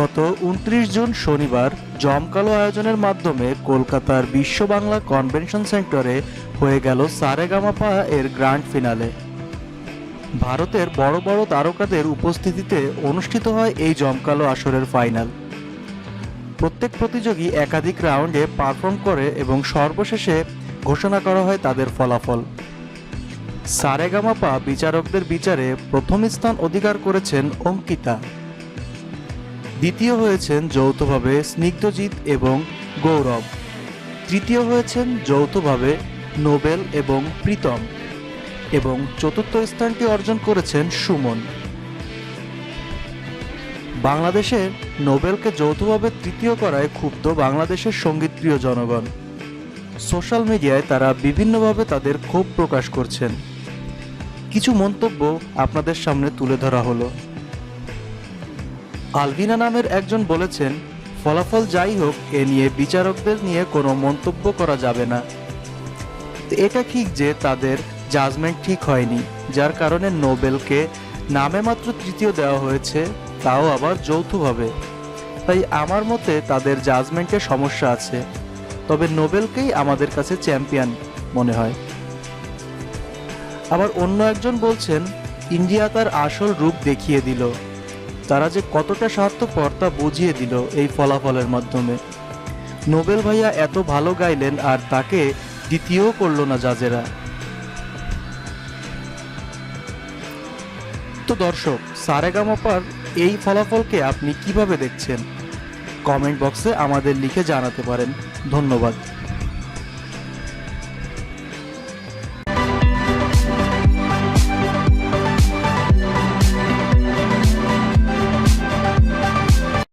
গত উনত্রিশ জুন শনিবার জমকালো আয়োজনের মাধ্যমে কলকাতার বিশ্ব বাংলা কনভেনশন সেন্টারে হয়ে গেল সারেগামাপা এর গ্র্যান্ড ফিনালে। ভারতের বড় বড় তারকাদের উপস্থিতিতে অনুষ্ঠিত হয় এই জমকালো আসরের ফাইনাল। প্রত্যেক প্রতিযোগী একাধিক রাউন্ডে পারফর্ম করে এবং সর্বশেষে ঘোষণা করা হয় তাদের ফলাফল। সারেগামাপা বিচারকদের বিচারে প্রথম স্থান অধিকার করেছেন অঙ্কিতা। দ্বিতীয় হয়েছেন যৌথভাবে স্নিগ্ধজিৎ এবং গৌরব। তৃতীয় হয়েছেন যৌথভাবে নোবেল এবং প্রীতম এবং চতুর্থ স্থানটি অর্জন করেছেন সুমন। বাংলাদেশের নোবেলকে যৌথভাবে তৃতীয় করায় ক্ষুব্ধ বাংলাদেশের সঙ্গীতপ্রিয় জনগণ। সোশ্যাল মিডিয়ায় তারা বিভিন্নভাবে তাদের ক্ষোভ প্রকাশ করছেন। কিছু মন্তব্য আপনাদের সামনে তুলে ধরা হলো। আলভিনা নামের একজন বলেছেন, ফলাফল যাই হোক, এ নিয়ে বিচারকদের নিয়ে কোনো মন্তব্য করা যাবে না। এটা ঠিক যে তাদের জাজমেন্ট ঠিক হয়নি, যার কারণে নোবেলকে নামে মাত্র তৃতীয় দেওয়া হয়েছে, তাও আবার যৌথভাবে। তাই আমার মতে তাদের জাজমেন্টে সমস্যা আছে, তবে নোবেলকেই আমাদের কাছে চ্যাম্পিয়ন মনে হয়। আবার অন্য একজন বলছেন, ইন্ডিয়া তার আসল রূপ দেখিয়ে দিল। তারা যে কতটা স্বার্থপর তা বুঝিয়ে দিল এই ফলাফলের মাধ্যমে। নোবেল ভাইয়া এত ভালো গাইলেন আর তাকে দ্বিতীয় করল না জাজেরা। তো দর্শক, সারেগামাপার এই ফলাফলকে আপনি কীভাবে দেখছেন? কমেন্ট বক্সে আমাদের লিখে জানাতে পারেন। ধন্যবাদ।